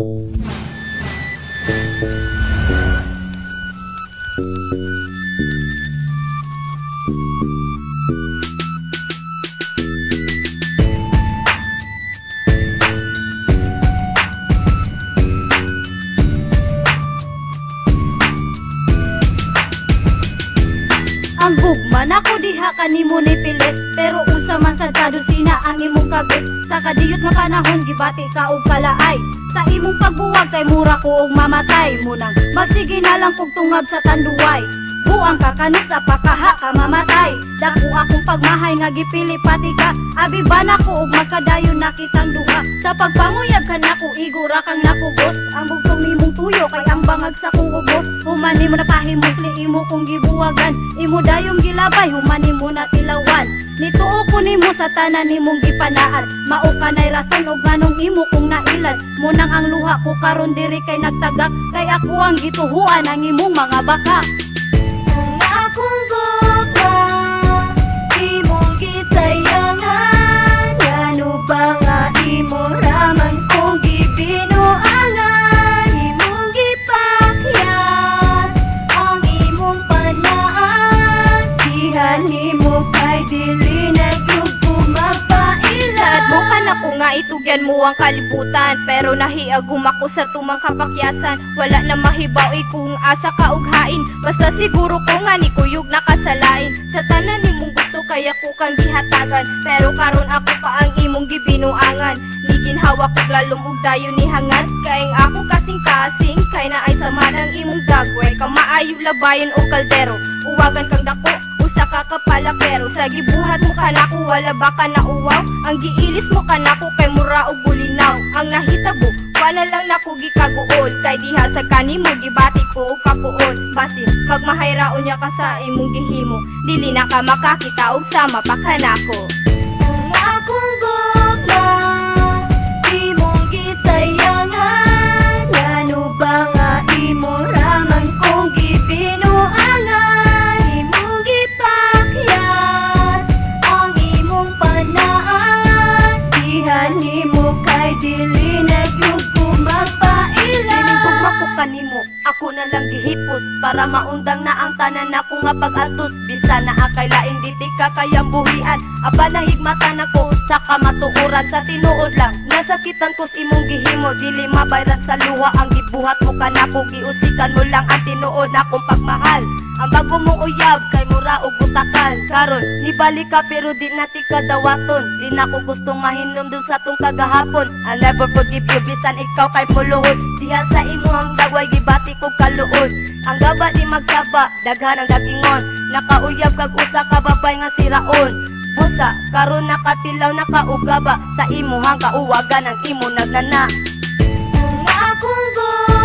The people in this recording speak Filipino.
Ang gugman ako diha kanimo ni pilit Pero usa man sa sina ang imong kabit. Sa kadiyot nga panahon gibati ka og kalaay. Sa imong pagbuwag kay mura ko og mamatay. Munang magsige na lang kog tungab sa tanduway. Buang ka kanus sa pakaha ka mamatay. Dako akong pagmahay nga gipili pati ka. Abi ba na ko og magkadayon na kitang duha Sa pagpanguyab ka nako igura kang napugos Ang bugtong nimong tuyo kay ang bangag sa kong ubos. Humani mo na pahimos li imo kong gibuwagan. Imo dayong gilabay humani mo na tilawan. Nituo ko nimo sa tanan nimong gipanaan Mao ka nay rason og nganong imo kong nailan. Munang ang luha ko karon diri kay nagtagak. Kay ako ang gituhuan ang imong mga baka ka na ko nga itugyan mo ang kalibutan Pero nahiagum ako sa tumang kapakyasan. Wala na mahibaw ikong asa ka og hain Basta siguro ko nga ni kuyog nakasalain. Sa tanan nimong gusto kaya ko kang gihatagan. Pero karon ako pa ang imong gibinuangan Ni ginhawa ko lalong og dayon ni hangad Kaing ako kasing kasing Kay na ay sama ang imong dagway Kamaayo labayon o kaldero Uwagan kang dako usa ka kapala pero sa gibuhat mo kanako wala ba ka na uwaw ang giilis mo kanako kay mura og bulinaw ang nahitabo wala lang nako gikaguol kay diha sa kanimo gibati ko og kapuon basin magmahayraon niya ka sa imong gihimo. Dili na ka makakita og sama pa kanako na lang gihipos Para maundang na ang tanan ako nga pag-atos Bisa na akay lain diti ka kayang buhian. Aba na ko sa kamatuoran. Sa tinuod lang, nasakitan ko imong gihimo. Dili mabayran sa luha ang gibuhat mo kanako Giusikan mo lang ang tinuod akong pagmahal. Ang bago mo uyab kay mura og butakan Karon, nibalik ka pero di na ti ka dawaton Di na ko gustong mahinom dun sa tong kagahapon. I never forgive you bisan ikaw kay puluhod Diha sa imo ang dagway gibati ko kaluod Ang gaba di magsaba, daghan ang dagingon. Nakauyab kag usa ka babay nga siraon. Busa, karon nakatilaw nakaugaba. Sa imo hang kauwagan ang imo nagnana. Ang akong gugma,